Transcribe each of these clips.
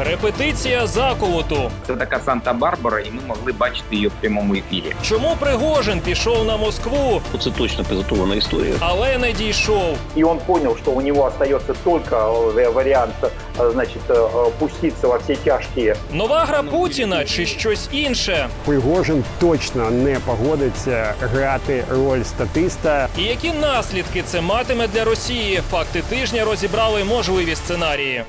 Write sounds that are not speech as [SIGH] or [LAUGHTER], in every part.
Репетиція заколоту. Це така Санта-Барбара, і ми могли бачити її в прямому ефірі. Чому Пригожин пішов на Москву, Це точно підготовлена історія. але не дійшов? И он понял, что у него остается только э, вариант, э, значит, э, пуститься во все тяжкие Нова гра Путіна чи щось інше? Пригожин точно не погодиться грати роль статиста. І які наслідки це матиме для Росії? Факти тижня розібрали можливі сценарії.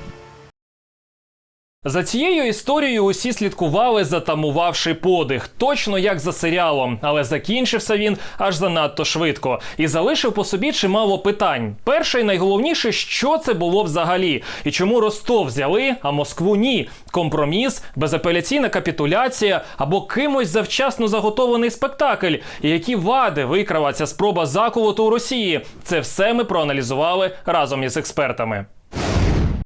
За цією історією усі слідкували, затамувавши подих, точно як за серіалом, але закінчився він аж занадто швидко і залишив по собі чимало питань. Перше і найголовніше, що це було взагалі, і чому Ростов взяли, а Москву ні. Компроміс, безапеляційна капітуляція або кимось завчасно заготований спектакль. І які вади викрала ця спроба заколоту у Росії. Це все ми проаналізували разом із експертами.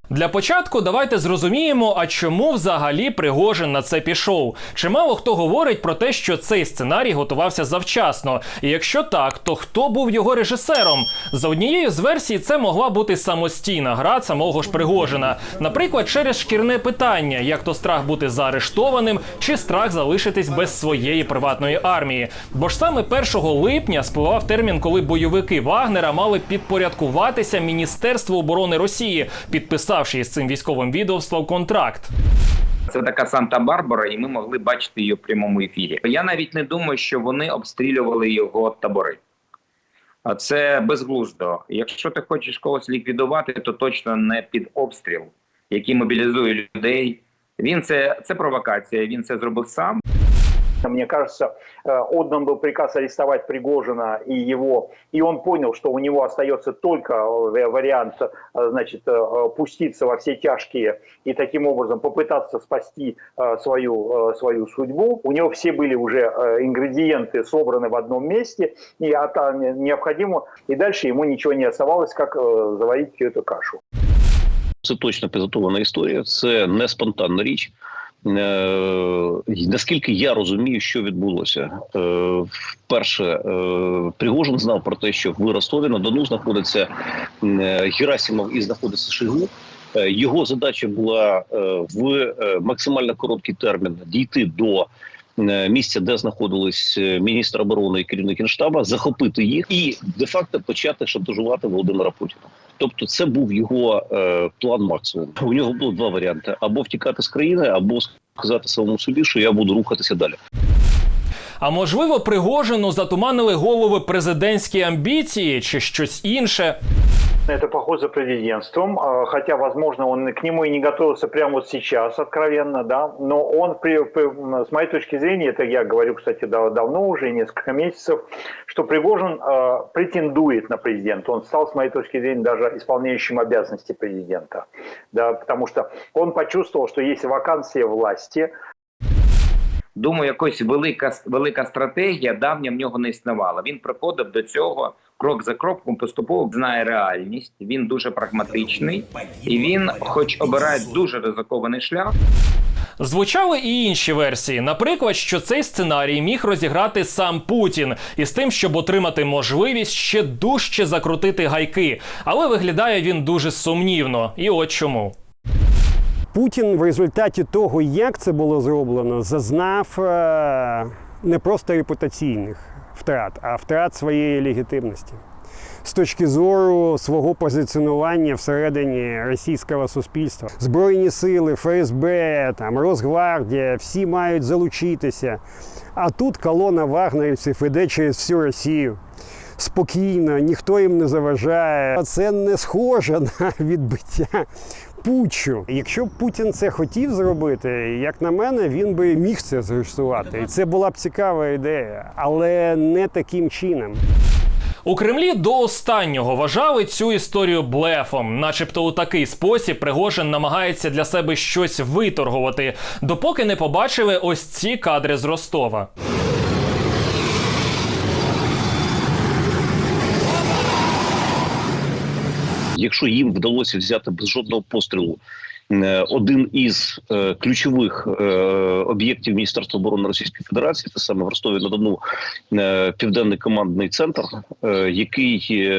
Для початку давайте зрозуміємо, а чому взагалі Пригожин на це пішов. Чимало хто говорить про те, що цей сценарій готувався завчасно. І якщо так, то хто був його режисером? За однією з версій, це могла бути самостійна гра самого ж Пригожина. Наприклад, через шкірне питання, як то страх бути заарештованим, чи страх залишитись без своєї приватної армії. Бо ж саме 1 липня спливав термін, коли бойовики Вагнера мали підпорядкуватися Міністерству оборони Росії, підписавши із цим військовим відомством контракт. Це така Санта-Барбара, і ми могли бачити її в прямому ефірі. Я навіть не думаю, що вони обстрілювали його табори. А це безглуздо. Якщо ти хочеш когось ліквідувати, то точно не під обстріл, який мобілізує людей. Він це, це провокація. Він це зробив сам. Мне кажется, э, отдан был приказ арестовать Пригожина и его, и он понял, что у него остается только э, вариант, э, значит, э, пуститься во все тяжкие и таким образом попытаться спасти э, свою, э, свою судьбу. У него все были уже э, ингредиенты собраны в одном месте, и а там необходимо, и дальше ему ничего не оставалось, как э, заварить всю эту кашу. Це точно підготовлена історія. Це не спонтанна річ. Е, наскільки я розумію, що відбулося, е, вперше е, Пригожин знав про те, що в Ростові на Дону знаходиться Герасимов і знаходиться Шойгу. Е, Його задача була в максимально короткий термін дійти до місця, де знаходились е, міністр оборони і керівник генштаба, захопити їх і де-факто почати шантажувати Володимира Путіна. Тобто, це був його е, план максимум. У нього було два варіанти: або втікати з країни, або сказати самому собі, що я буду рухатися далі. А можливо, Пригожину затуманили голови президентські амбіції чи щось інше. Это поход за президентством, а, хотя, возможно, он к нему и не готовился прямо вот сейчас, откровенно, да, но он, при, при- с моей точки зрения, это я говорю, кстати, дав- давно уже, несколько месяцев, что Пригожин э, претендует на президента. Он стал, с моей точки зрения, даже исполняющим обязанности президента, да, потому что он почувствовал, что есть вакансия власти, Думаю, якась велика велика стратегія давня в нього не існувала. Він приходив до цього крок за кроком, поступово знає реальність. Він дуже прагматичний, і він, хоч обирає дуже ризикований шлях, Звучали і інші версії, наприклад, що цей сценарій міг розіграти сам Путін із тим, щоб отримати можливість ще дужче закрутити гайки. Але виглядає він дуже сумнівно. І от чому. Путін в результаті того, як це було зроблено, зазнав е, не просто репутаційних втрат, а втрат своєї легітимності. З точки зору свого позиціонування всередині російського суспільства, збройні сили, ФСБ, там Росгвардія, всі мають залучитися. А тут колона вагнерівців іде через всю Росію. Спокійно, ніхто їм не заважає. Це не схоже [LAUGHS] на відбиття путчу. Якщо б Путін це хотів зробити, як на мене, він би міг це зрештувати. І це була б цікава ідея, але не таким чином. У Кремлі до останнього вважали цю історію блефом, начебто у такий спосіб Пригожин намагається для себе щось виторгувати, допоки не побачили ось ці кадри з Ростова. Якщо їм вдалося взяти без жодного пострілу е, один із е, ключових е, об'єктів Міністерства оборони Російської Федерації, це саме в Ростові на Дону південний командний центр, який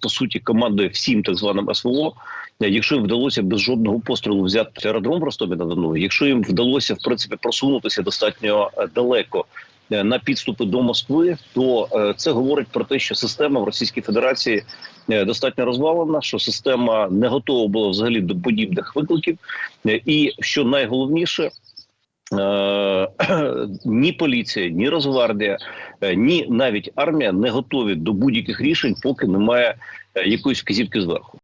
по суті командує всім так званим СВО, Якщо їм вдалося без жодного пострілу взяти аеродром в Ростові на Дону, якщо їм вдалося в принципі просунутися достатньо далеко на підступи до Москви, то е, це говорить про те, що система в Російській Федерації е, достатньо розвалена, що система не готова була взагалі до подібних викликів, Е, і що найголовніше. е, [CLEARS THROAT] Ні поліція, ні Росгвардія, е, ні навіть армія не готові до будь-яких рішень, поки немає е, якоїсь вказівки зверху.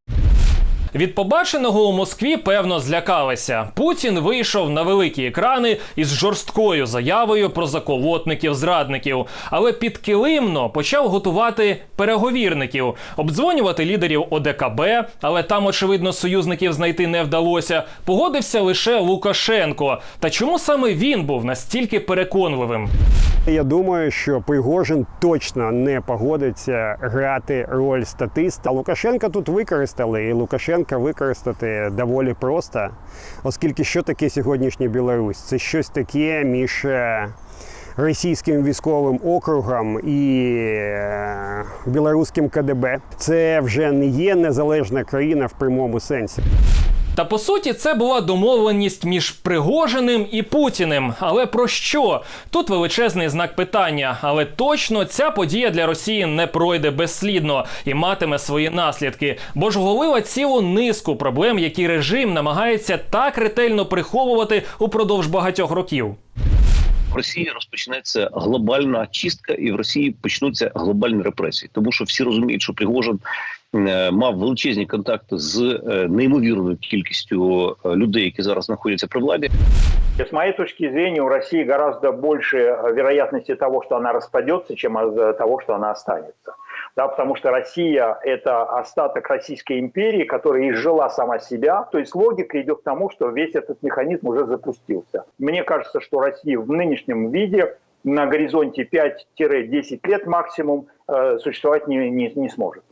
Від побаченого у Москві певно злякалися. Путін вийшов на великі екрани із жорсткою заявою про заколотників-зрадників, але підкилимно почав готувати переговірників, обдзвонювати лідерів ОДКБ, але там, очевидно, союзників знайти не вдалося. Погодився лише Лукашенко. Та чому саме він був настільки переконливим? Я думаю, що Пригожин точно не погодиться грати роль статиста. Лукашенка тут використали, і Лукашенка використати доволі просто, оскільки що таке сьогоднішня Білорусь? Це щось таке між е, російським військовим округом і е, білоруським КДБ. Це вже не є незалежна країна в прямому сенсі. Та по суті, це була домовленість між Пригожиним і Путіним. Але про що? Тут величезний знак питання. Але точно ця подія для Росії не пройде безслідно і матиме свої наслідки, бо ж оголила цілу низку проблем, які режим намагається так ретельно приховувати упродовж багатьох років. В Росії розпочнеться глобальна чистка, і в Росії почнуться глобальні репресії, тому що всі розуміють, що Пригожин мав величезні контакти з е, неймовірною кількістю е, людей, які зараз знаходяться при владі. С моей точки зрения, у России гораздо больше э, вероятности того, что она распадется, чем э, того, что она останется. Да, потому что Россия – это остаток Российской империи, которая изжила сама себя. То есть логика идет к тому, что весь этот механизм уже запустился. Мне кажется, что Россия в нынешнем виде на горизонте 5-10 лет максимум э, существовать не, не, не сможет.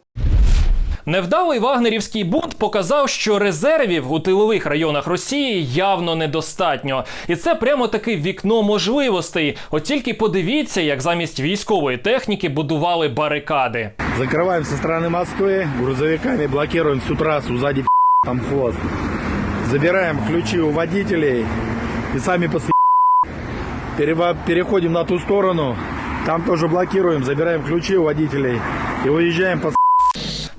Невдалий вагнерівський бунт показав, що резервів у тилових районах Росії явно недостатньо, і це прямо таки вікно можливостей. От тільки подивіться, як замість військової техніки будували барикади. Закрываем со стороны Москвы, грузовиками блокируем всю трассу, сзади там хвост. Забираем ключи у водителей и сами пос... Перева- Переходим на ту сторону, там тоже блокируем, забираем ключи у водителей и уезжаем по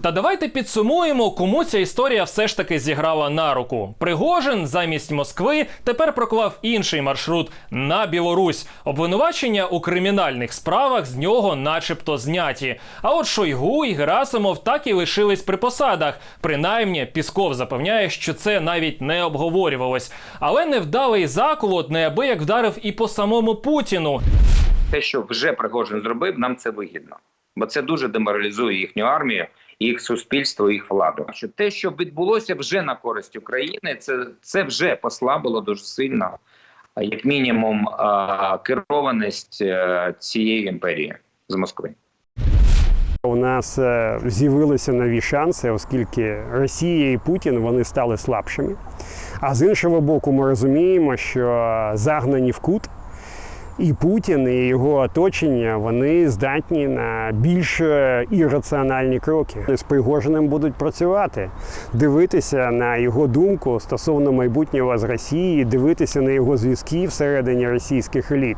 та давайте підсумуємо, кому ця історія все ж таки зіграла на руку. Пригожин замість Москви тепер проклав інший маршрут на Білорусь. Обвинувачення у кримінальних справах з нього, начебто, зняті. А от Шойгу і Герасимов так і лишились при посадах. Принаймні, Пісков запевняє, що це навіть не обговорювалось. Але невдалий заколот неабияк вдарив і по самому Путіну. Те, що вже Пригожин зробив, нам це вигідно, бо це дуже деморалізує їхню армію, їх суспільство, їх владу. Що те, що відбулося вже на користь України, це, це вже послабило дуже сильно, як мінімум, керованість е, цієї імперії з Москви. У нас е, з'явилися нові шанси, оскільки Росія і Путін вони стали слабшими. А з іншого боку, ми розуміємо, що загнані в кут. І Путін, і його оточення вони здатні на більш е, ірраціональні кроки. З Пригожиним будуть працювати, дивитися на його думку стосовно майбутнього з Росії, дивитися на його зв'язки всередині російських еліт.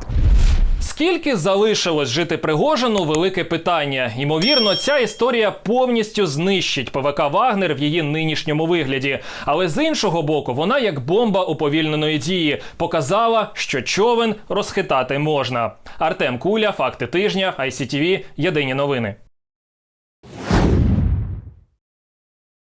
Скільки залишилось жити Пригожину? Велике питання. Ймовірно, ця історія повністю знищить ПВК Вагнер в її нинішньому вигляді. Але з іншого боку, вона як бомба уповільненої дії показала, що човен розхитати можна. Артем Куля, факти тижня, ICTV, Єдині новини.